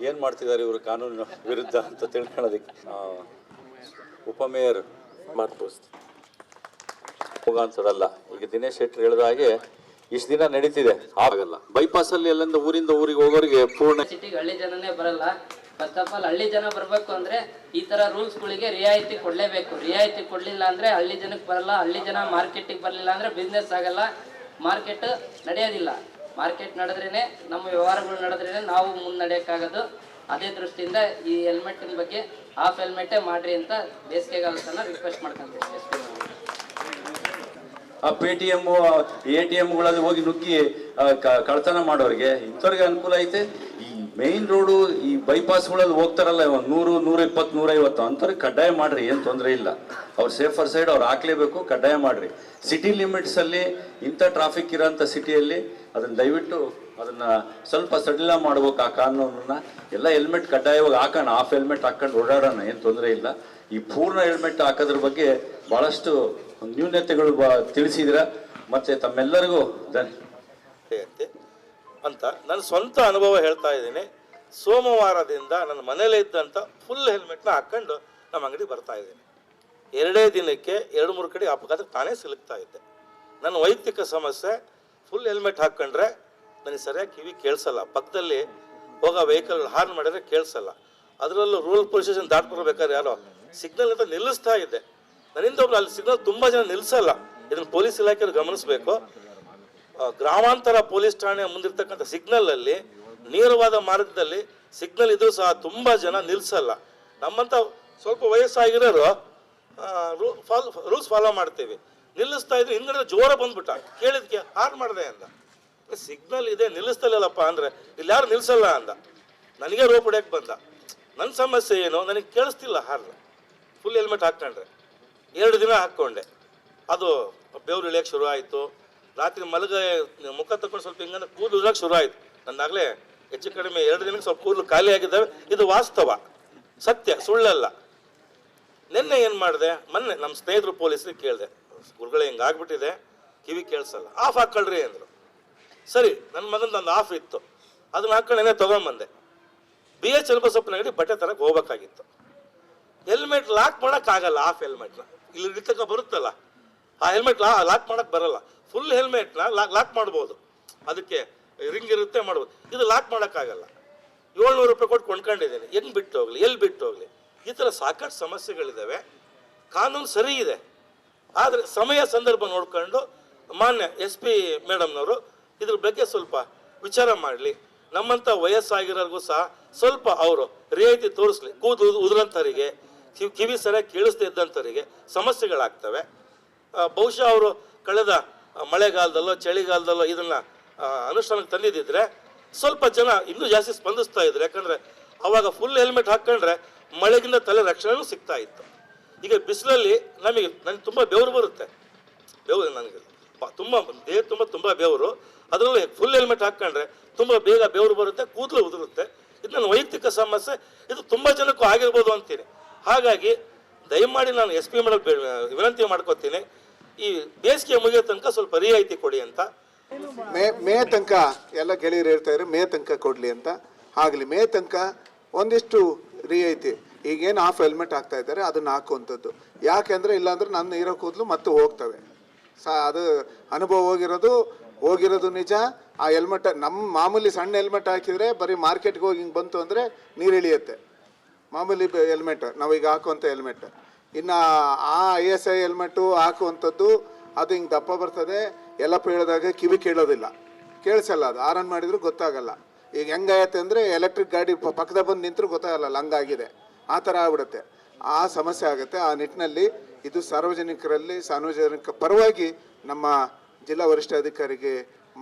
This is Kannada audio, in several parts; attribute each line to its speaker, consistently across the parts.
Speaker 1: ಏನು ಮಾಡ್ತಿದ್ದಾರೆ ಇವರು ಕಾನೂನಿನ ವಿರುದ್ಧ ಅಂತ ತಿಳ್ಕೊಳ್ಳೋದಕ್ಕೆ? ಉಪಮೇಯರ್
Speaker 2: ಮಾತುಕತೆ
Speaker 1: ಹೋಗೋಂಥದ್ದಲ್ಲ ಈಗ ದಿನೇಶ್ ಶೆಟ್ಟಿ ಹೇಳಿದ ಹಾಗೆ ಇಷ್ಟು ದಿನ ನಡೀತಿದೆ. ಆಗಲ್ಲ ಬೈಪಾಸ್ ಅಲ್ಲಿ ಎಲ್ಲಿಂದ ಊರಿಂದ ಊರಿಗೆ ಹೋಗೋರಿಗೆ ಪೂರ್ಣ
Speaker 3: ಸಿಟಿಗೆ ಹಳ್ಳಿ ಜನನೇ ಬರಲ್ಲ. ಫಸ್ಟ್ ಆಫ್ ಆಲ್ ಹಳ್ಳಿ ಜನ ಬರಬೇಕು ಅಂದ್ರೆ ಈ ತರ ರೂಲ್ಸ್ ಗಳಿಗೆ ರಿಯಾಯಿತಿ ಕೊಡಲೇಬೇಕು. ರಿಯಾಯಿತಿ ಕೊಡಲಿಲ್ಲ ಅಂದ್ರೆ ಹಳ್ಳಿ ಜನಕ್ಕೆ ಬರಲ್ಲ. ಹಳ್ಳಿ ಜನ ಮಾರ್ಕೆಟಿಗೆ ಬರಲಿಲ್ಲ ಅಂದ್ರೆ ಬಿಸ್ನೆಸ್ ಆಗಲ್ಲ. ಮಾರ್ಕೆಟ್ ನಡೆಯೋದಿಲ್ಲ. ಮಾರ್ಕೆಟ್ ನಡೆದ್ರೇನೆ, ನಮ್ಮ ವ್ಯವಹಾರಗಳು ನಡೆದ್ರೇನೆ ನಾವು ಮುನ್ನಡೆಯೋಕ್ಕಾಗೋದು ಅದೇ ದೃಷ್ಟಿಯಿಂದ ಈ ಹೆಲ್ಮೆಟ್ ಬಗ್ಗೆ ಹಾಫ್ ಹೆಲ್ಮೆಟೇ ಮಾಡ್ರಿ ಅಂತ ಬೇಸಿಗೆಗಾಲ ರಿಕ್ವೆಸ್ಟ್ ಮಾಡ್ಕೊಂತೀವಿ.
Speaker 1: ಆ Paytm A T ಎಮ್ಗಳಲ್ಲಿ ಹೋಗಿ ನುಗ್ಗಿ ಕಳ್ತನ ಮಾಡೋರಿಗೆ ಇಂಥವ್ರಿಗೆ ಅನುಕೂಲ ಐತೆ. ಈ ಮೇನ್ ರೋಡು ಈ ಬೈಪಾಸ್ಗಳಲ್ಲಿ ಹೋಗ್ತಾರಲ್ಲ ನೂರು ನೂರ ಇಪ್ಪತ್ತು ನೂರೈವತ್ತು, ಅಂಥವ್ರಿಗೆ ಕಡ್ಡಾಯ ಮಾಡ್ರಿ, ಏನು ತೊಂದರೆ ಇಲ್ಲ. ಅವ್ರು ಸೇಫರ್ ಸೈಡ್ ಅವ್ರು ಹಾಕ್ಲೇಬೇಕು, ಕಡ್ಡಾಯ ಮಾಡ್ರಿ. ಸಿಟಿ ಲಿಮಿಟ್ಸ್ ಅಲ್ಲಿ ಇಂಥ ಟ್ರಾಫಿಕ್ ಇರೋಂಥ ಸಿಟಿಯಲ್ಲಿ ಅದನ್ನ ದಯವಿಟ್ಟು ಅದನ್ನ ಸ್ವಲ್ಪ ಸಡಿಲ ಮಾಡ್ಬೇಕು ಆ ಕಾನೂನನ್ನ. ಎಲ್ಲ ಹೆಲ್ಮೆಟ್ ಕಡ್ಡಾಯವಾಗಿ ಹಾಕೋಣ ಹಾಫ್ ಹೆಲ್ಮೆಟ್ ಹಾಕೊಂಡು ಓಡಾಡೋಣ, ಏನು ತೊಂದರೆ ಇಲ್ಲ. ಈ ಪೂರ್ಣ ಹೆಲ್ಮೆಟ್ ಹಾಕೋದ್ರ ಬಗ್ಗೆ ಬಹಳಷ್ಟು ನ್ಯೂನತೆಗಳು ತಿಳಿಸಿದ್ರ ಮತ್ತೆ ತಮ್ಮೆಲ್ಲರಿಗೂ
Speaker 2: ಅಂತ ನನ್ನ ಸ್ವಂತ ಅನುಭವ ಹೇಳ್ತಾ ಇದ್ದೀನಿ. ಸೋಮವಾರದಿಂದ ನನ್ನ ಮನೇಲೇ ಇದ್ದಂಥ ಫುಲ್ ಹೆಲ್ಮೆಟ್ನ ಹಾಕ್ಕೊಂಡು ನಮ್ಮ ಅಂಗಡಿ ಬರ್ತಾ ಇದ್ದೀನಿ. ಎರಡೇ ದಿನಕ್ಕೆ ಎರಡು ಮೂರು ಕಡೆ ಅಪಘಾತ ತಾನೇ ಸಿಲುಕ್ತಾ ಇದ್ದೆ. ನನ್ನ ವೈಯಕ್ತಿಕ ಸಮಸ್ಯೆ ಫುಲ್ ಹೆಲ್ಮೆಟ್ ಹಾಕ್ಕೊಂಡ್ರೆ ನನಗೆ ಸರಿಯಾಗಿ ಕಿವಿ ಕೇಳಿಸಲ್ಲ. ಪಕ್ಕದಲ್ಲಿ ಹೋಗೋ ವೆಹಿಕಲ್ ಹಾರ್ನ್ ಮಾಡಿದ್ರೆ ಕೇಳಿಸಲ್ಲ. ಅದರಲ್ಲೂ ರೂಲ್ ಪೊಲೀಸ್ ಸ್ಟೇಷನ್ ದಾಟ್ಬರ್ಬೇಕಾದ್ರೆ ಯಾರೋ ಸಿಗ್ನಲ್ ಅಂತ ನಿಲ್ಲಿಸ್ತಾ ಇದ್ದೆ. ನನ್ನಿಂದ ಒಬ್ರು ಅಲ್ಲಿ ಸಿಗ್ನಲ್ ತುಂಬ ಜನ ನಿಲ್ಲಿಸಲ್ಲ ಇದನ್ನು ಪೊಲೀಸ್ ಇಲಾಖೆಯವರು ಗಮನಿಸಬೇಕು. ಗ್ರಾಮಾಂತರ ಪೊಲೀಸ್ ಠಾಣೆ ಮುಂದಿರ್ತಕ್ಕಂಥ ಸಿಗ್ನಲ್ ಅಲ್ಲಿ, ನೇರವಾದ ಮಾರ್ಗದಲ್ಲಿ ಸಿಗ್ನಲ್ ಇದ್ರೂ ಸಹ ತುಂಬಾ ಜನ ನಿಲ್ಸಲ್ಲ. ನಮ್ಮಂತ ಸ್ವಲ್ಪ ವಯಸ್ಸಾಗಿರೋರು ರೂಲ್ಸ್ ಫಾಲೋ ಮಾಡ್ತೀವಿ. ನಿಲ್ಲಿಸ್ತಾ ಇದ್ರೆ ಹಿಂದ್ಗಡೆ ಜೋರ ಬಂದ್ಬಿಟ್ಟ. ಕೇಳಿದ್ಕೆ ಹಾರ್ ಮಾಡಿದೆ ಅಂದ. ಸಿಗ್ನಲ್ ಇದೆ, ನಿಲ್ಲಿಸ್ತಲ್ಲಪ್ಪ ಅಂದ್ರೆ, ಇಲ್ಲಿ ಯಾರು ನಿಲ್ಸಲ್ಲ ಅಂದ. ನನಗೆ ರೋಪ್ ಬಂದ. ನನ್ನ ಸಮಸ್ಯೆ ಏನು? ನನಗೆ ಕೇಳಿಸ್ತಿಲ್ಲ ಹಾರ್ ಫುಲ್ ಹೆಲ್ಮೆಟ್ ಹಾಕ್ಕೊಂಡ್ರೆ. ಎರಡು ದಿನ ಹಾಕ್ಕೊಂಡೆ. ಅದು ಬೆವರು ಇಳಿಯೋಕೆ ಶುರು ಆಯಿತು. ರಾತ್ರಿ ಮಲಗ, ಮುಖ ತಗೊಂಡು ಸ್ವಲ್ಪ ಹಿಂಗಂದ್ರೆ ಕೂದಲು ಉದುರಕ್ಕೆ ಶುರು ಆಯಿತು. ನನ್ನಾಗಲೇ ಹೆಚ್ಚು ಕಡಿಮೆ ಎರಡು ದಿನಕ್ಕೆ ಸ್ವಲ್ಪ ಕೂದಲು ಖಾಲಿ ಆಗಿದ್ದಾವೆ. ಇದು ವಾಸ್ತವ. ಸತ್ಯ, ಸುಳ್ಳಲ್ಲ. ನಿನ್ನೆ ಏನು ಮಾಡಿದೆ? ಮೊನ್ನೆ ನಮ್ಮ ಸ್ನೇಹಿತರು ಪೊಲೀಸರಿಗೆ ಕೇಳಿದೆ. ಗುರುಗಳೇ ಹಿಂಗೆ ಆಗ್ಬಿಟ್ಟಿದೆ ಕಿವಿ ಕೇಳಿಸಲ್ಲ. ಆಫ್ ಹಾಕ್ಕೊಳ್ರಿ ಅಂದರು. ಸರಿ ನನ್ನ ಮಗನ ಒಂದು ಆಫ್ ಇತ್ತು. ಅದನ್ನ ಹಾಕೊಂಡು ಏನೇ ತೊಗೊಂಬಂದೆ. ಬಿ ಎಚ್ ಚಲಬಸಪ್ಪನ ಅಂಗಡಿ ಬಟ್ಟೆ ತರಕ್ಕೆ ಹೋಗ್ಬೇಕಾಗಿತ್ತು. ಹೆಲ್ಮೆಟ್ ಲಾಕ್ ಮಾಡೋಕ್ಕಾಗಲ್ಲ, ಆಫ್ ಹೆಲ್ಮೆಟ್ನ. ಇಲ್ಲಿ ನಿಂತಕ ಬರುತ್ತಲ್ಲ. ಆ ಹೆಲ್ಮೆಟ್ ಲಾ ಲಾಕ್ ಮಾಡಕ್ ಬರಲ್ಲ. ಫುಲ್ ಹೆಲ್ಮೆಟ್ನ ಲಾಕ್ ಲಾಕ್ ಮಾಡ್ಬೋದು. ಅದಕ್ಕೆ ರಿಂಗ್ ಇರುತ್ತೆ ಮಾಡ್ಬೋದು. ಇದು ಲಾಕ್ ಮಾಡೋಕ್ಕಾಗಲ್ಲ. ಏಳ್ನೂರು ರೂಪಾಯಿ ಕೊಟ್ಟು ಕೊಂಡ್ಕೊಂಡಿದ್ದೇನೆ. ಹೆಂಗೆ ಬಿಟ್ಟು ಹೋಗ್ಲಿ? ಎಲ್ಲಿ ಬಿಟ್ಟು ಹೋಗ್ಲಿ? ಈ ಥರ ಸಾಕಷ್ಟು ಸಮಸ್ಯೆಗಳಿದ್ದಾವೆ ಕಾನೂನು ಸರಿ ಇದೆ. ಆದರೆ ಸಮಯ ಸಂದರ್ಭ ನೋಡ್ಕೊಂಡು ಮಾನ್ಯ ಎಸ್ ಪಿ ಮೇಡಮ್ನವರು ಇದ್ರ ಬಗ್ಗೆ ಸ್ವಲ್ಪ ವಿಚಾರ ಮಾಡಲಿ. ನಮ್ಮಂಥ ವಯಸ್ಸಾಗಿರೋರಿಗೂ ಸಹ ಸ್ವಲ್ಪ ಅವರು ರಿಯಾಯಿತಿ ತೋರಿಸ್ಲಿ. ಕೂದು ಉದುರಂಥವರಿಗೆ ಕಿವಿ ಕಿವಿ ಸರಿಯಾಗಿ ಕೇಳಿಸ್ತಾ ಇದ್ದಂಥವರಿಗೆ ಸಮಸ್ಯೆಗಳಾಗ್ತವೆ. ಬಹುಶಃ ಅವರು ಕಳೆದ ಮಳೆಗಾಲದಲ್ಲೋ, ಚಳಿಗಾಲದಲ್ಲೋ ಇದನ್ನು ಅನುಷ್ಠಾನಕ್ಕೆ ತಂದಿದ್ದಿದ್ರೆ ಸ್ವಲ್ಪ ಜನ ಇನ್ನೂ ಜಾಸ್ತಿ ಸ್ಪಂದಿಸ್ತಾ ಇದ್ರು. ಯಾಕಂದರೆ ಅವಾಗ ಫುಲ್ ಹೆಲ್ಮೆಟ್ ಹಾಕ್ಕೊಂಡ್ರೆ ಮಳೆಗಿಂತ ತಲೆ ರಕ್ಷಣೆನೂ ಸಿಗ್ತಾ ಇತ್ತು. ಈಗ ಬಿಸಿಲಲ್ಲಿ ನಮಗೆ, ನನಗೆ ತುಂಬ ಬೆವರು ಬರುತ್ತೆ. ಬೆವರು ನನಗೆ ತುಂಬ ದೇಹ ತುಂಬ ತುಂಬ ಬೆವರು. ಅದರಲ್ಲಿ ಫುಲ್ ಹೆಲ್ಮೆಟ್ ಹಾಕ್ಕೊಂಡ್ರೆ ತುಂಬ ಬೇಗ ಬೆವರು ಬರುತ್ತೆ, ಕೂದಲು ಉದುರುತ್ತೆ. ಇದು ನನ್ನ ವೈಯಕ್ತಿಕ ಸಮಸ್ಯೆ. ಇದು ತುಂಬ ಜನಕ್ಕೂ ಆಗಿರ್ಬೋದು ಅಂತೀನಿ. ಹಾಗಾಗಿ ದಯಮಾಡಿ ನಾನು ಎಸ್ ಪಿ ಮೇಡಮ್ ವಿನಂತಿ ಮಾಡ್ಕೋತೀನಿ, ಈ ಬೇಸಿಗೆ ಮುಗಿಯೋ ತನಕ ಸ್ವಲ್ಪ ರಿಯಾಯಿತಿ ಕೊಡಿ ಅಂತ.
Speaker 4: ಮೇ ಮೇ ತನಕ, ಎಲ್ಲ ಗೆಳೆಯರು ಹೇಳ್ತಾ ಇದ್ರೆ, ಮೇ ತನಕ ಕೊಡಲಿ ಅಂತ. ಆಗಲಿ, ಮೇ ತನಕ ಒಂದಿಷ್ಟು ರಿಯಾಯಿತಿ. ಈಗೇನು ಹಾಫ್ ಹೆಲ್ಮೆಟ್ ಹಾಕ್ತಾ ಇದ್ದಾರೆ, ಅದನ್ನ ಹಾಕುವಂಥದ್ದು. ಯಾಕೆಂದ್ರೆ ಇಲ್ಲಾಂದ್ರೆ ನನ್ನ ಇರೋ ಕೂದಲು ಮತ್ತೆ ಹೋಗ್ತವೆ. ಸಾ, ಅದು ಅನುಭವ ಹೋಗಿರೋದು ಹೋಗಿರೋದು ನಿಜ. ಆ ಹೆಲ್ಮೆಟ್ ನಮ್ಮ ಮಾಮೂಲಿ ಸಣ್ಣ ಹೆಲ್ಮೆಟ್ ಹಾಕಿದರೆ ಬರೀ ಮಾರ್ಕೆಟ್ಗೆ ಹೋಗಿ ಹಿಂಗೆ ಬಂತು ಅಂದರೆ ನೀರು ಇಳಿಯುತ್ತೆ. ಮಾಮೂಲಿ ಹೆಲ್ಮೆಟ್ ನಾವೀಗ ಹಾಕುವಂಥ ಹೆಲ್ಮೆಟ್ ಇನ್ನು ಆ ಐ ಎಸ್ ಐ ಹೆಲ್ಮೆಟ್ಟು ಹಾಕುವಂಥದ್ದು ಅದು ಹಿಂಗೆ ದಪ್ಪ ಬರ್ತದೆ, ಎಲ್ಲ ಹೇಳಿದಾಗ ಕಿವಿ ಕೇಳೋದಿಲ್ಲ. ಕೇಳಿಸಲ್ಲ ಅದು, ಆರನ್ ಮಾಡಿದ್ರು ಗೊತ್ತಾಗಲ್ಲ. ಈಗ ಹೆಂಗಾಯತ್ತೆ ಅಂದರೆ ಎಲೆಕ್ಟ್ರಿಕ್ ಗಾಡಿ ಪಕ್ಕದ ಬಂದು ನಿಂತರೂ ಗೊತ್ತಾಗಲ್ಲ ಲಂಗಾಗಿದೆ ಆ ಥರ ಆಗ್ಬಿಡುತ್ತೆ. ಆ ಸಮಸ್ಯೆ ಆಗುತ್ತೆ. ಆ ನಿಟ್ಟಿನಲ್ಲಿ ಇದು ಸಾರ್ವಜನಿಕರಲ್ಲಿ, ಸಾರ್ವಜನಿಕ ಪರವಾಗಿ ನಮ್ಮ ಜಿಲ್ಲಾ ವರಿಷ್ಠಾಧಿಕಾರಿಗೆ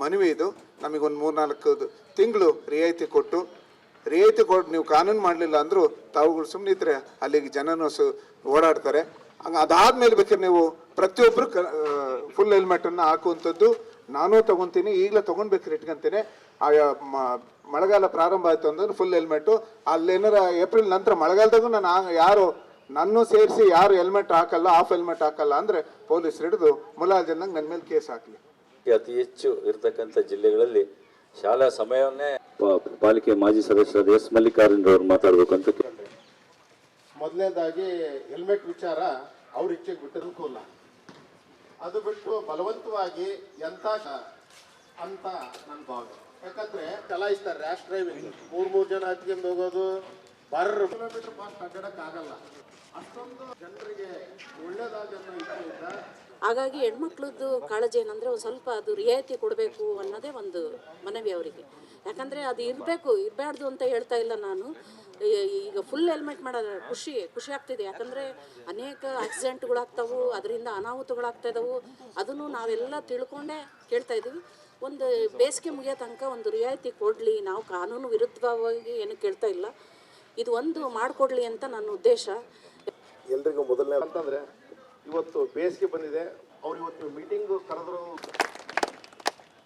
Speaker 4: ಮನವಿ ಇದು. ನಮಗೊಂದು ಮೂರ್ನಾಲ್ಕು ತಿಂಗಳು ರಿಯಾಯಿತಿ ಕೊಟ್ಟು ರಿಯಾಯಿತಿ ಕೊಟ್ಟು ನೀವು ಕಾನೂನು ಮಾಡಲಿಲ್ಲ ಅಂದರೂ ತಾವುಗಳು ಸುಮ್ಮನೆ ಇದ್ರೆ ಅಲ್ಲಿಗೆ ಜನನು ಸು ಓಡಾಡ್ತಾರೆ. ಹಂಗೆ ಅದಾದ್ಮೇಲೆ ಬೇಕಾದ್ರೆ ನೀವು ಪ್ರತಿಯೊಬ್ಬರು ಕ ಫುಲ್ ಹೆಲ್ಮೆಟನ್ನು ಹಾಕುವಂಥದ್ದು ನಾನು ತಗೊಂತೀನಿ, ಈಗಲೇ ತೊಗೊಂಡ್ಬೇಕಾದ್ರೆ ಇಟ್ಕೊಂತೀನಿ. ಆ ಮ- ಮಳೆಗಾಲ ಪ್ರಾರಂಭ ಆಯಿತು ಅಂದ್ರೆ ಫುಲ್ ಹೆಲ್ಮೆಟು ಅಲ್ಲೇನಾರ ಏಪ್ರಿಲ್ ನಂತರ ಮಳೆಗಾಲದಾಗೂ ನಾನು ಯಾರು ನನ್ನೂ ಸೇರಿಸಿ ಯಾರು ಹೆಲ್ಮೆಟ್ ಹಾಕಲ್ಲ ಆಫ್ ಹೆಲ್ಮೆಟ್ ಹಾಕಲ್ಲ ಅಂದರೆ ಪೊಲೀಸರು ಹಿಡಿದು ಮುಲಾಜನ್ನಂಗೆ ನನ್ನ ಮೇಲೆ ಕೇಸ್ ಹಾಕಲಿ.
Speaker 1: ಅತಿ ಹೆಚ್ಚು ಇರತಕ್ಕಂಥ ಜಿಲ್ಲೆಗಳಲ್ಲಿ ಶಾಲಾ ಸಮಯವನ್ನೇ ಪಾಲಿಕೆ ಮಾಜಿ ಸದಸ್ಯರಾದ ಎಸ್ ಮಲ್ಲಿಕಾರ್ಜುನ್ ಅವರು ಮಾತಾಡಬೇಕು ಅಂತ.
Speaker 5: ಮೊದಲನೇದಾಗಿ ಹೆಲ್ಮೆಟ್ ವಿಚಾರ ಅವ್ರ ಇಚ್ಛೆಗೆ ಬಿಟ್ಟು ಅನುಕೂಲ ಅದು ಬಿಟ್ಟು ಬಲವಂತವಾಗಿ ಎಂತ ಅಂತ ನನ್ನ ಭಾವನೆ. ಯಾಕಂದ್ರೆ ಚಲಾಯಿಸ್ತಾರೆ ರ್ಯಾಶ್ ಡ್ರೈವಿಂಗ್ ಮೂರ್ ಮೂರ್ ಜನ ಹತ್ಕೊಂಡು ಹೋಗೋದು ಬರ್ರ ಕಿಲೋಮೀಟರ್ ಫಾಸ್ಟ್ ಅಡ್ಡಾಡಕ್ ಆಗಲ್ಲ. ಅಷ್ಟೊಂದು ಜನರಿಗೆ ಒಳ್ಳೇದಾದ
Speaker 6: ಹಾಗಾಗಿ ಹೆಣ್ಮಕ್ಳದ್ದು ಕಾಳಜಿ ಏನಂದ್ರೆ ಒಂದು ಸ್ವಲ್ಪ ಅದು ರಿಯಾಯಿತಿ ಕೊಡಬೇಕು ಅನ್ನೋದೇ ಒಂದು ಮನವಿ ಅವರಿಗೆ. ಯಾಕಂದರೆ ಅದು ಇರಬೇಕು ಇರಬಾರ್ದು ಅಂತ ಹೇಳ್ತಾ ಇಲ್ಲ ನಾನು. ಈಗ ಫುಲ್ ಹೆಲ್ಮೆಟ್ ಮಾಡೋದು ಖುಷಿ ಖುಷಿ ಆಗ್ತಿದೆ. ಯಾಕಂದರೆ ಅನೇಕ ಆಕ್ಸಿಡೆಂಟ್ಗಳಾಗ್ತಾವು ಅದರಿಂದ ಅನಾಹುತಗಳಾಗ್ತಾ ಇದಾವು. ಅದನ್ನು ನಾವೆಲ್ಲ ತಿಳ್ಕೊಂಡೇ ಕೇಳ್ತಾ ಇದ್ದೀವಿ. ಒಂದು ಬೇಸಿಗೆ ಮುಗಿಯೋ ತನಕ ಒಂದು ರಿಯಾಯಿತಿ ಕೊಡಲಿ. ನಾವು ಕಾನೂನು ವಿರುದ್ಧವಾಗಿ ಏನು ಕೇಳ್ತಾ ಇಲ್ಲ. ಇದು ಒಂದು ಮಾಡಿಕೊಡ್ಲಿ ಅಂತ ನನ್ನ ಉದ್ದೇಶ.
Speaker 5: ಎಲ್ರಿಗೂ ಮೊದಲನೇ ಅಂತಂದ್ರೆ, ಇವತ್ತು ಬೇಸಿಗೆ ಬಂದಿದೆ. ಅವ್ರು ಇವತ್ತು ಮೀಟಿಂಗ್ ಕರೆದ್ರು.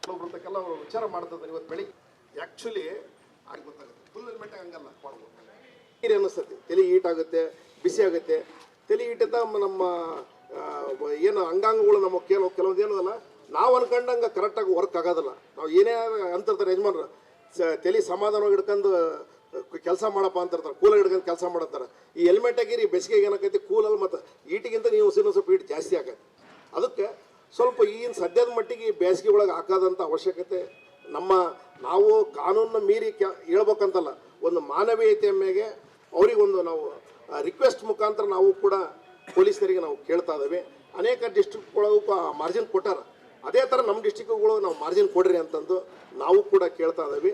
Speaker 5: ಅವ್ರು ವಿಚಾರ ಮಾಡ್ತಿದ್ದಾರೆ ಇವತ್ತು ಬೆಳಿಗ್ಗೆ ಆ್ಯಕ್ಚುಲಿ ಆಗಿ ಗೊತ್ತಾಗುತ್ತೆ. ಫುಲ್ ಹೆಲ್ಮೆಟ್ ಹಂಗಲ್ಲ ಕೊಡ್ಬೋದು ನೀರು ಅನ್ನಿಸ್ತತಿ ತಲೆ ಹೀಟ್ ಆಗುತ್ತೆ, ಬಿಸಿ ಆಗುತ್ತೆ. ತಲೆ ಹೀಟಿಂದ ನಮ್ಮ ಏನು ಅಂಗಾಂಗಗಳು ನಮ್ಮ ಕೆಲವು ಕೆಲವೊಂದು ಏನದಲ್ಲ, ನಾವು ಅನ್ಕೊಂಡಂಗೆ ಕರೆಕ್ಟಾಗಿ ವರ್ಕ್ ಆಗೋದಿಲ್ಲ. ನಾವು ಏನೇ ಅಂತಿರ್ತಾರೆ ಯಜಮಾನ್ರು ತಲೆ ಸಮಾಧಾನವಾಗಿ ಹಿಡ್ಕೊಂಡು ಕೆಲಸ ಮಾಡಪ್ಪ ಅಂತಿರ್ತಾರೆ ಕೂಲಾಗಿ ಹಿಡ್ಕೊಂಡು ಕೆಲಸ ಮಾಡತ್ತಾರೆ. ಈ ಹೆಲ್ಮೆಟ್ ಆಗಿರಿ ಬೇಸಿಗೆಗೆ ಏನಾಕೈತಿ ಕೂಲಲ್ಲಿ ಮತ್ತು ಈಟಿಗಿಂತ ನೀವು ಉಸಿರು ಸ್ವಲ್ಪ ಈಟ್ ಜಾಸ್ತಿ ಆಗತ್ತೆ ಅದಕ್ಕೆ ಸ್ವಲ್ಪ ಈಗಿನ ಸದ್ಯದ ಮಟ್ಟಿಗೆ ಬೇಸಿಗೆ ಒಳಗೆ ಹಾಕೋದಂಥ ಅವಶ್ಯಕತೆ ನಮ್ಮ ನಾವು ಕಾನೂನನ್ನ ಮೀರಿ ಕೆ ಹೇಳ್ಬೇಕಂತಲ್ಲ, ಒಂದು ಮಾನವೀಯತೆಯ ಮೇಲೆ ಅವರಿಗೊಂದು ನಾವು ರಿಕ್ವೆಸ್ಟ್ ಮುಖಾಂತರ ನಾವು ಕೂಡ ಪೊಲೀಸರಿಗೆ ನಾವು ಕೇಳ್ತಾ ಇದ್ದೇವೆ. ಅನೇಕ ಡಿಸ್ಟ್ರಿಕ್ಟ್ಗಳಿಗೂ ಮಾರ್ಜಿನ್ ಕೊಟ್ಟಾರ. ಅದೇ ಥರ ನಮ್ಮ ಡಿಸ್ಟಿಕ್ಗಳು ನಾವು ಮಾರ್ಜಿನ್ ಕೊಡ್ರಿ ಅಂತಂದು ನಾವು ಕೂಡ ಕೇಳ್ತಾ ಇದ್ದೀವಿ.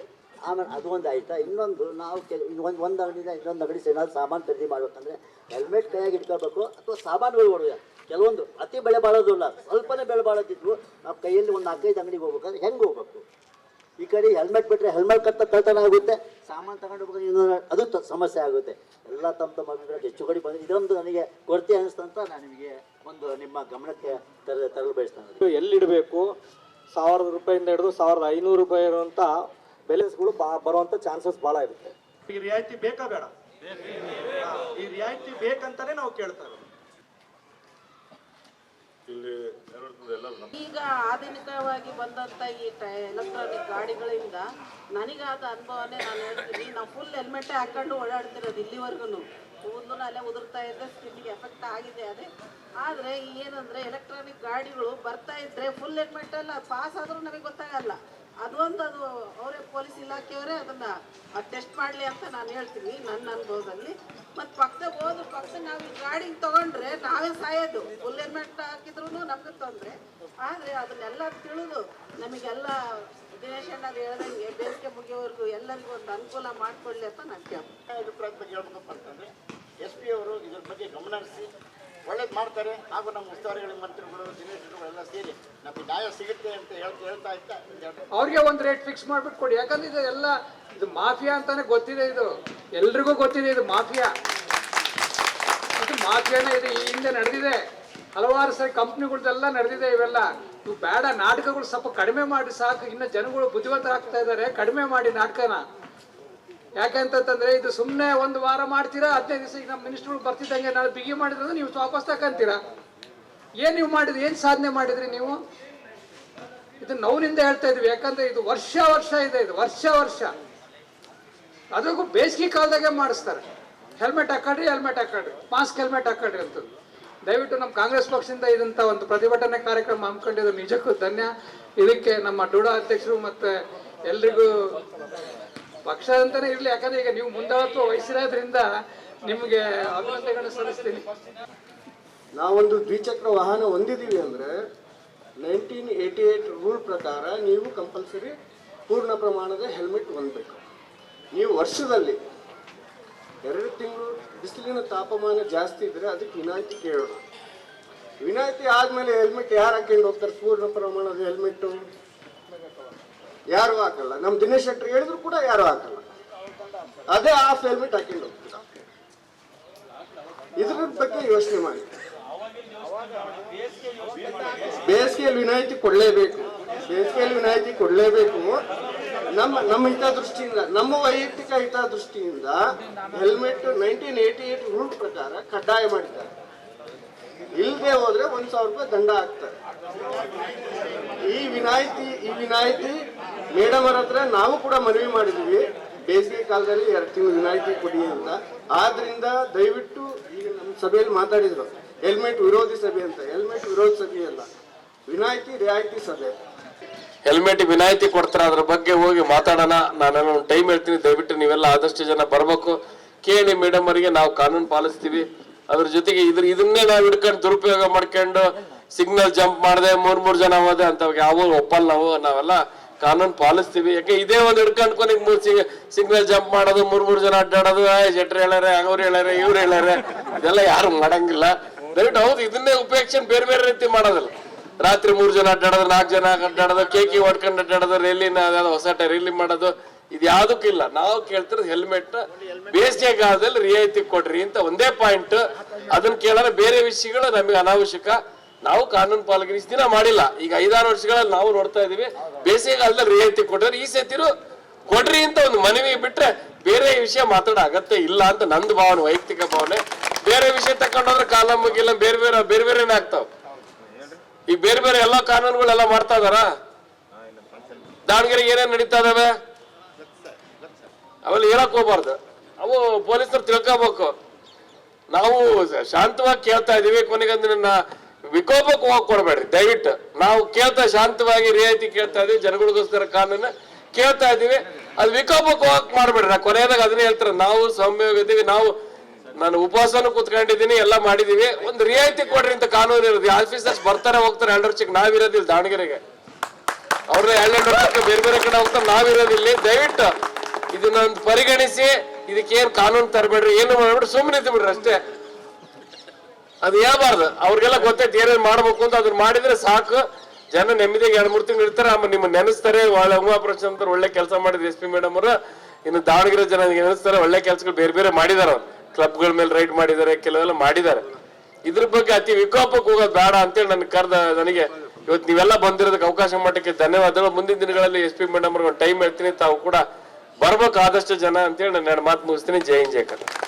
Speaker 7: ಆಮೇಲೆ ಅದು ಒಂದು ಆಯ್ತಾ? ಇನ್ನೊಂದು, ನಾವು ಕೆಲ ಒಂದು ಒಂದು ಅಂಗಡಿಯಿಂದ ಇನ್ನೊಂದು ಅಂಗಡಿ ಏನಾದ್ರು ಸಾಮಾನು ಖರೀದಿ ಮಾಡಬೇಕಂದ್ರೆ ಹೆಲ್ಮೆಟ್ ಕೈಯಾಗಿ ಇಟ್ಕೋಬೇಕು ಅಥವಾ ಸಾಮಾನುಗಳು ಹೊಡೆಯ ಕೆಲವೊಂದು ಅತಿ ಬೆಳೆ ಬಾಳೋದಿಲ್ಲ ಸ್ವಲ್ಪನೇ ಬೆಳೆ ಬಾಳೋದಿದ್ರು ನಾವು ಕೈಯಲ್ಲಿ ಒಂದು ನಾಲ್ಕೈದು ಅಂಗಡಿಗೆ ಹೋಗ್ಬೇಕಾದ್ರೆ ಹೆಂಗೆ ಹೋಗ್ಬೇಕು? ಈ ಕಡೆ ಹೆಲ್ಮೆಟ್ ಬಿಟ್ಟರೆ ಹೆಲ್ಮೆಟ್ ಕತ್ತ ಕಳ್ತನ ಆಗುತ್ತೆ. ಸಾಮಾನು ತಗೊಂಡು ಹೋಗ್ಬೇಕು ಅದು ತ- ಸಮಸ್ಯೆ ಆಗುತ್ತೆ. ಎಲ್ಲ ತಮ್ಮ ತಮ್ಮ ಅಭಿಪ್ರಾಯ ಹೆಚ್ಚು ಕಡೆ ಬಂದು ಇದೊಂದು ನನಗೆ ಕೊರತೆ ಅನಿಸ್ತಂತ ನಾನು ನಿಮಗೆ ಒಂದು ನಿಮ್ಮ ಗಮನಕ್ಕೆ ತರ ತರಲು ಬಯಸ್ತಾನೆ
Speaker 8: ಎಲ್ಲಿಡಬೇಕು? ಸಾವಿರದ ರೂಪಾಯಿಂದ ಹಿಡಿದು ಸಾವಿರದ ಐನೂರು ರೂಪಾಯಿ ಇರುವಂಥ ಬೆಲೆಸ್ಗಳು ಬಾ ಬರುವಂಥ ಚಾನ್ಸಸ್ ಭಾಳ ಇರುತ್ತೆ.
Speaker 9: ಈ ರಿಯಾಯಿತಿ ಬೇಕಾ ಬೇಡ? ಈ ರಿಯಾಯಿತಿ ಬೇಕಂತಾನೆ ನಾವು ಕೇಳ್ತೇವೆ
Speaker 10: ಈಗ ಆಧುನಿಕವಾಗಿ ಬಂದಂಥ ಈ ಎಲೆಕ್ಟ್ರಾನಿಕ್ ಗಾಡಿಗಳಿಂದ ನನಗಾದ ಅನುಭವನೇ ನಾನು ಹೇಳ್ತೀನಿ. ನಾವು ಫುಲ್ ಹೆಲ್ಮೆಟ್ ಹಾಕೊಂಡು ಓಡಾಡ್ತಿರೋದು ಇಲ್ಲಿವರೆಗೂ ಕೂದಲು ಅಲ್ಲೇ ಉದುರ್ತಾ ಇದ್ದೆ ಸ್ಕಿನ್ನಿಗೆ ಎಫೆಕ್ಟ್ ಆಗಿದೆ ಅದೇ. ಆದರೆ ಏನಂದ್ರೆ ಎಲೆಕ್ಟ್ರಾನಿಕ್ ಗಾಡಿಗಳು ಬರ್ತಾ ಇದ್ರೆ ಫುಲ್ ಹೆಲ್ಮೆಟ್ ಎಲ್ಲ ಪಾಸ್ ಆದರೂ ನಮಗೆ ಗೊತ್ತಾಗಲ್ಲ. ಅದೊಂದು ಅದು ಅವರೇ ಪೊಲೀಸ್ ಇಲಾಖೆಯವರೇ ಅದನ್ನು ಟೆಸ್ಟ್ ಮಾಡಲಿ ಅಂತ ನಾನು ಹೇಳ್ತೀನಿ ನನ್ನ ಅನುಭವದಲ್ಲಿ. ಮತ್ತು ಪಕ್ಕದಾಗ ಹೋದ್ರು ಪಕ್ಕದಾಗ ನಾವು ಗಾಡಿ ತಗೊಂಡ್ರೆ ನಾವೇ ಸಾಯೋದು. ಫುಲ್ ಹೆಲ್ಮೆಟ್ ಹಾಕಿದ್ರು ನಮ್ಗೆ ತೊಂದರೆ. ಆದರೆ ಅದನ್ನೆಲ್ಲ ತಿಳಿದು, ನಮಗೆಲ್ಲ ದಿನೇಶ್ ಅಣ್ಣರು ಹೇಳ್ದಂಗೆ ಬೇಸಿಗೆ ಮುಗಿಯೋವರೆಗೂ ಎಲ್ಲರಿಗೂ ಒಂದು ಅನುಕೂಲ ಮಾಡಿಕೊಡ್ಲಿ ಅಂತ ನಾನು
Speaker 7: ಬಗ್ಗೆ ಹೇಳ್ಬೇಕಪ್ಪ ಎಸ್ ಪಿ ಅವರು ಇದ್ರ ಬಗ್ಗೆ ಗಮನ ಹರಿಸಿ ಒಳ್ಳೇದು ಮಾಡ್ತಾರೆ. ಹಾಗೂ ನಮ್ಮ ಉಸ್ತುವಾರಿಗಳ ಮಂತ್ರಿಗಳು ಎಲ್ಲ ಸೇರಿ ನಮಗೆ ನ್ಯಾಯ ಸಿಗುತ್ತೆ ಅಂತ ಹೇಳ್ತಾ ಹೇಳ್ತಾ ಇದ್ದ
Speaker 8: ಅವ್ರಿಗೆ ಒಂದು ರೇಟ್ ಫಿಕ್ಸ್ ಮಾಡ್ಬಿಟ್ಟು ಕೊಡಿ. ಯಾಕಂದ್ರೆ ಇದು ಎಲ್ಲ ಇದು ಮಾಫಿಯಾ ಅಂತಾನೆ ಗೊತ್ತಿದೆ ಇದು. ಎಲ್ರಿಗೂ ಗೊತ್ತಿದೆ ಇದು ಮಾಫಿಯಾ. ಇದು ಮಾಫಿಯಾನೇ ಇದು. ಈ ಹಿಂದೆ ನಡೆದಿದೆ. ಹಲವಾರು ಸರಿ ಕಂಪ್ನಿಗಳ್ದೆಲ್ಲ ನಡೆದಿದೆ ಇವೆಲ್ಲ. ಇವು ಬೇಡ ನಾಟಕಗಳು ಸ್ವಲ್ಪ ಕಡಿಮೆ ಮಾಡಿ ಸಾಕು. ಇನ್ನು ಜನಗಳು ಬುದ್ಧಿವಂತರಾಗ್ತಾ ಇದ್ದಾರೆ. ಕಡಿಮೆ ಮಾಡಿ ನಾಟಕನ. ಯಾಕೆಂತಂದ್ರೆ ಇದು ಸುಮ್ಮನೆ ಒಂದು ವಾರ ಮಾಡ್ತೀರಾ? ಹದಿನೈದು ದಿವಸ ಈಗ ನಮ್ಮ ಮಿನಿಸ್ಟ್ರುಗಳು ಬರ್ತಿದ್ದಂಗೆ ನಾಳೆ ಬಿಗಿ ಮಾಡಿದ್ರೆ ನೀವು ವಾಪಸ್ ತಗೊಂತೀರಾ ಏನು ನೀವು ಮಾಡಿದ್ರಿ? ಏನು ಸಾಧನೆ ಮಾಡಿದ್ರಿ ನೀವು? ಇದು ನೋವಿನಿಂದ ಹೇಳ್ತಾ ಇದ್ವಿ. ಯಾಕಂದ್ರೆ ಇದು ವರ್ಷ ವರ್ಷ ಇದೆ ಇದು. ವರ್ಷ ವರ್ಷ. ಅದಕ್ಕೂ ಬೇಸಿಗೆ ಕಾಲದಾಗೆ ಮಾಡಿಸ್ತಾರೆ. ಹೆಲ್ಮೆಟ್ ಹಾಕೊಳ್ರಿ ಹೆಲ್ಮೆಟ್ ಹಾಕೊಳ್ರಿ ಮಾಸ್ಕ್ ಹೆಲ್ಮೆಟ್ ಹಾಕೊಳ್ರಿ ಅಂತ ದಯವಿಟ್ಟು ನಮ್ಮ ಕಾಂಗ್ರೆಸ್ ಪಕ್ಷದಿಂದ ಇದಂತ ಒಂದು ಪ್ರತಿಭಟನೆ ಕಾರ್ಯಕ್ರಮ ಹಮ್ಮಿಕೊಂಡಿದ್ದು ನಿಜಕ್ಕೂ ಧನ್ಯ. ಇದಕ್ಕೆ ನಮ್ಮ ಡೂಡಾ ಅಧ್ಯಕ್ಷರು ಮತ್ತೆ ಎಲ್ರಿಗೂ ಪಕ್ಷ ಅಂತಾನೆ ಇರಲಿ, ಯಾಕಂದ್ರೆ ಈಗ ನೀವು ಮುಂದಾಳತ್ವ ವಹಿಸಿರೋದ್ರಿಂದ ನಿಮಗೆ ಅಭಿನಂದನೆಗಳನ್ನು ಸಲ್ಲಿಸ್ತೀನಿ.
Speaker 5: ನಾವೊಂದು ದ್ವಿಚಕ್ರ ವಾಹನ ಹೊಂದಿದ್ದೀವಿ ಅಂದರೆ ನೈನ್ಟೀನ್ ಏಯ್ಟಿ ಏಯ್ಟ್ ರೂಲ್ ಪ್ರಕಾರ ನೀವು ಕಂಪಲ್ಸರಿ ಪೂರ್ಣ ಪ್ರಮಾಣದ ಹೆಲ್ಮೆಟ್ ಹೊಂದಬೇಕು. ನೀವು ವರ್ಷದಲ್ಲಿ ಎರಡು ತಿಂಗಳು ಬಿಸಿಲಿನ ತಾಪಮಾನ ಜಾಸ್ತಿ ಇದ್ದರೆ ಅದಕ್ಕೆ ವಿನಾಯಿತಿ ಕೇಳೋಣ. ವಿನಾಯಿತಿ ಆದಮೇಲೆ ಹೆಲ್ಮೆಟ್ ಯಾರು ಹಾಕೊಂಡು ಹೋಗ್ತಾರೆ? ಪೂರ್ಣ ಪ್ರಮಾಣದ ಹೆಲ್ಮೆಟ್ಟು ಯಾರು ಹಾಕಲ್ಲ. ನಮ್ಮ ದಿನೇಶ್ ಶೆಟ್ಟರ್ ಹೇಳಿದ್ರು ಕೂಡ ಯಾರು ಹಾಕಲ್ಲ. ಅದೇ ಹಾಫ್ ಹೆಲ್ಮೆಟ್ ಹಾಕೊಂಡು ಹೋಗ್ತೀರ ಇದ್ರ ಬಗ್ಗೆ ಯೋಚನೆ ಮಾಡಿ. ಬೇಸಿಗೆಯಲ್ಲಿ ವಿನಾಯಿತಿ ಕೊಡಲೇಬೇಕು. ಬೇಸಿಗೆಯಲ್ಲಿ ವಿನಾಯಿತಿ ಕೊಡಲೇಬೇಕು. ನಮ್ಮ ನಮ್ಮ ಹಿತದೃಷ್ಟಿಯಿಂದ, ನಮ್ಮ ವೈಯಕ್ತಿಕ ಹಿತದೃಷ್ಟಿಯಿಂದ helmet nineteen eighty eight rule ಪ್ರಕಾರ ಕಡ್ಡಾಯ ಮಾಡಿದ್ದಾರೆ. ಇಲ್ಲದೆ ಹೋದ್ರೆ ಒಂದ್ ಸಾವಿರ ರೂಪಾಯಿ ದಂಡ ಆಗ್ತಾರೆ ಈ ವಿನಾಯಿತಿ ಈ ವಿನಾಯಿತಿ ಮೇಡಮ್ ಅವ್ರ ಹತ್ರ ನಾವು ಕೂಡ ಮನವಿ ಮಾಡಿದ್ವಿ ಬೇಸಿಗೆ ಕಾಲದಲ್ಲಿ ಎರಡು ತಿಂಗಳು ವಿನಾಯಿತಿ ಕೊಡಿ ಅಂತ. ಆದ್ರಿಂದ ದಯವಿಟ್ಟು ಈಗ ನಮ್ಮ ಸಭೆಯಲ್ಲಿ ಮಾತಾಡಿದ್ರು. ಹೆಲ್ಮೆಟ್ ವಿರೋಧಿ ಸಭೆ ಅಂತ. ಹೆಲ್ಮೆಟ್ ವಿರೋಧಿ ಸಭೆ ಅಲ್ಲ. ವಿನಾಯಿತಿ ರಿಯಾಯಿತಿ ಸಭೆ.
Speaker 11: ಹೆಲ್ಮೆಟ್ ವಿನಾಯಿತಿ ಕೊಡ್ತಾರೆ ಅದ್ರ ಬಗ್ಗೆ ಹೋಗಿ ಮಾತಾಡೋಣ. ನಾನು ಒಂದು ಟೈಮ್ ಹೇಳ್ತೀನಿ. ದಯವಿಟ್ಟು ನೀವೆಲ್ಲ ಆದಷ್ಟು ಜನ ಬರಬೇಕು. ಕೇಳಿ ಮೇಡಮ್ ಅವರಿಗೆ ನಾವು ಕಾನೂನು ಪಾಲಿಸ್ತೀವಿ. ಅದ್ರ ಜೊತೆಗೆ ಇದ್ರ ಇದನ್ನೇ ನಾವು ಹಿಡ್ಕೊಂಡು ದುರುಪಯೋಗ ಮಾಡ್ಕೊಂಡು ಸಿಗ್ನಲ್ ಜಂಪ್ ಮಾಡಿದೆ ಮೂರ್ ಮೂರ್ ಜನ ಹೋದೆ ಅಂತ ಯಾವ ಒಪ್ಪಲ್ಲ ನಾವು ನಾವೆಲ್ಲ ಕಾನೂನು ಪಾಲಿಸ್ತೀವಿ. ಯಾಕೆ ಇದೇ ಒಂದು ಹಿಡ್ಕೊಂಡ್ಕೊಂಡು ಮೂರ್ ಸಿಗ್ನಲ್ ಜಂಪ್ ಮಾಡೋದು, ಮೂರ್ ಮೂರ್ ಜನ ಅಡ್ಡಾಡೋದು ಜಟ್ರು ಹೇಳ್ಯಾರೆ, ಅವ್ರು ಹೇಳ್ಯಾರೆ, ಇವ್ರು ಹೇಳ್ಯಾರೆ, ಇದೆಲ್ಲ ಯಾರು ಮಾಡಂಗಿಲ್ಲ. ದಯವಿಟ್ಟು ಹೌದು, ಇದನ್ನೇ ಉಪೇಕ್ಷೆ ಬೇರೆ ಬೇರೆ ರೀತಿ ಮಾಡೋದಿಲ್ಲ. ರಾತ್ರಿ ಮೂರ್ ಜನ ಅಡ್ಡಾಡೋದು, ನಾಲ್ಕು ಜನ ಅಡ್ಡಾಡೋದು ಕೇಕಿ ಹೊಡ್ಕೊಂಡು ಅಡ್ಡಾಡೋದು ರೇಲಿನ ಅದ್ಯಾವ್ದೋ ಹೊಸ ರೇಲಿ ಮಾಡೋದು, ಇದು ಯಾವ್ದಕ್ಕಿಲ್ಲ ನಾವು ಕೇಳ್ತಿರೋದು ಹೆಲ್ಮೆಟ್ ಬೇಸಿಗೆ ಕಾಲದಲ್ಲಿ ರಿಯಾಯಿತಿ ಕೊಡ್ರಿ ಅಂತ ಒಂದೇ ಪಾಯಿಂಟ್ ಅದನ್ನ ಕೇಳಿದ್ರೆ ಬೇರೆ ವಿಷಯಗಳು ನಮಗೆ ಅನಾವಶ್ಯಕ. ನಾವು ಕಾನೂನು ಪಾಲಕರು ದಿನ ಮಾಡಿಲ್ಲ. ಈಗ ಐದಾರು ವರ್ಷಗಳಲ್ಲಿ ನಾವು ನೋಡ್ತಾ ಇದೀವಿ ಬೇಸಿಗೆ ಕಾಲದಲ್ಲಿ ರಿಯಾಯಿತಿ ಕೊಟ್ಟರೆ ಈ ಸತಿರು ಕೊಡ್ರಿ ಅಂತ ಒಂದು ಮನವಿ ಬಿಟ್ರೆ ಬೇರೆ ವಿಷಯ ಮಾತಾಡೋ ಅಗತ್ಯ ಇಲ್ಲ ಅಂತ ನಂದು ಭಾವನೆ, ವೈಯಕ್ತಿಕ ಭಾವನೆ. ಬೇರೆ ವಿಷಯ ತಕೊಂಡೋದ್ರೆ ಕಾಲ ಮುಗಿಲ್ಲ, ಬೇರೆ ಬೇರೆ ಬೇರೆ ಬೇರೆನೇ ಆಗ್ತಾವ. ಈ ಬೇರೆ ಬೇರೆ ಎಲ್ಲಾ ಕಾನೂನುಗಳೆಲ್ಲ ಮಾಡ್ತಾ ಇದಾರ ದಾವಣಗೆರೆ ಏನೇನ್ ನಡೀತಾ ಇದಾವೆ? ಅವೆಲ್ಲ ಹೇಳಕ್ ಹೋಗ್ಬಾರ್ದು. ಅವು ಪೊಲೀಸರು ತಿಳ್ಕೋಬೇಕು. ನಾವು ಶಾಂತವಾಗಿ ಕೇಳ್ತಾ ಇದೀವಿ ಕೊನೆಗಂದ್ರೆ ವಿಕೋಪಕ್ಕೆ ಹೋಗಿ ಕೊಡಬೇಡ್ರಿ, ದಯವಿಟ್ಟು. ನಾವು ಕೇಳ್ತಾ ಶಾಂತವಾಗಿ ರಿಯಾಯಿತಿ ಕೇಳ್ತಾ ಇದೀವಿ, ಜನಗಳಿಗೋಸ್ಕರ ಕಾನೂನ ಕೇಳ್ತಾ ಇದೀವಿ. ಅದು ವಿಕೋಪಕ್ಕೆ ಹೋಗಕ್ ಮಾಡ್ಬೇಡ್ರಿ ನಾ ಕೊನೆಯದಾಗ ಅದನ್ನೇ ಹೇಳ್ತಾರೆ, ನಾವು ಸೌಮ್ಯವಾಗಿದ್ದೀವಿ ನಾವು ನಾನು ಉಪವಾಸನೂ ಕುತ್ಕೊಂಡಿದ್ದೀನಿ, ಎಲ್ಲ ಮಾಡಿದೀವಿ ಒಂದು ರಿಯಾಯಿತಿ ಕೊಡ್ರಿ ಅಂತ ಕಾನೂನು ಇರೋದು. ಆಫೀಸರ್ಸ್ ಬರ್ತಾರೆ, ಹೋಗ್ತಾರೆ ಎರಡು ವರ್ಷಕ್ಕೆ ನಾವಿರೋದಿಲ್ಲ ದಾವಣಗೆರೆಗೆ. ಅವ್ರನ್ನ ಎರಡೆರಡು ವರ್ಷಕ್ಕೆ ಬೇರೆ ಬೇರೆ ಕಡೆ ಹೋಗ್ತಾರೆ ನಾವಿರೋದಿಲ್ಲ ದಯವಿಟ್ಟು ಇದನ್ನೊಂದು ಪರಿಗಣಿಸಿ, ಇದಕ್ಕೇನು ಕಾನೂನು ತರಬೇಡ್ರಿ, ಏನು ಮಾಡ್ಬಿಡ್ರಿ ಸುಮ್ಮನೆ ಬಿಡ್ರಿ ಅಷ್ಟೇ. ಅದು ಹೇಳ್ಬಾರ್ದು. ಅವ್ರಿಗೆಲ್ಲ ಗೊತ್ತೈತೆ ಏನೇನ್ ಮಾಡ್ಬೇಕು ಅಂತ ಅದನ್ನ ಮಾಡಿದ್ರೆ ಸಾಕು. ಜನ ನೆಮ್ಮದಿಗೆ ಎರಡು, ಮೂರು ತಿಂಗಳು ಇರ್ತಾರೆ. ಆಮೇಲೆ ನಿಮ್ಮ ನೆನೆಸ್ತಾರೆ. ಒಳ್ಳೆ ಉಮಾಪರೇಷನ್ ಅಂತ ಒಳ್ಳೆ ಕೆಲಸ ಮಾಡಿದ್ರು ಎಸ್ ಪಿ ಮೇಡಮ್ ಅವರು. ಇನ್ನು ದಾವಣಗೆರೆ ಜನ ನೆನೆಸ್ತಾರೆ. ಒಳ್ಳೆ ಕೆಲಸಗಳು ಬೇರೆ ಬೇರೆ ಮಾಡಿದಾರ ಅವ್ರು. ಕ್ಲಬ್ಗಳ ಮೇಲೆ ರೈಡ್ ಮಾಡಿದ್ದಾರೆ, ಕೆಲವೆಲ್ಲ ಮಾಡಿದ್ದಾರೆ. ಇದ್ರ ಬಗ್ಗೆ ಅತಿ ವಿಕೋಪಕ್ಕೆ ಹೋಗೋದು ಬೇಡ ಅಂತೇಳಿ ನನ್ಗೆ ಕರೆದ ನನಗೆ. ಇವತ್ತು ನೀವೆಲ್ಲ ಬಂದಿರೋದಕ್ಕೆ ಅವಕಾಶ ಮಾಡಕ್ಕೆ ಧನ್ಯವಾದಗಳು. ಮುಂದಿನ ದಿನಗಳಲ್ಲಿ ಎಸ್ ಪಿ ಮೇಡಮ್ ಅವ್ರಿಗೆ ಒಂದು ಟೈಮ್ ಹೇಳ್ತೀನಿ. ತಾವು ಕೂಡ ಬರ್ಬೇಕಾದಷ್ಟು ಜನ ಅಂತೇಳಿ ನಾನು ಎರಡು ಮಾತು ಮುಗಿಸ್ತೀನಿ. ಜೈ ಹಿಂದ್, ಜೈ ಕರ್ನಾಟಕ.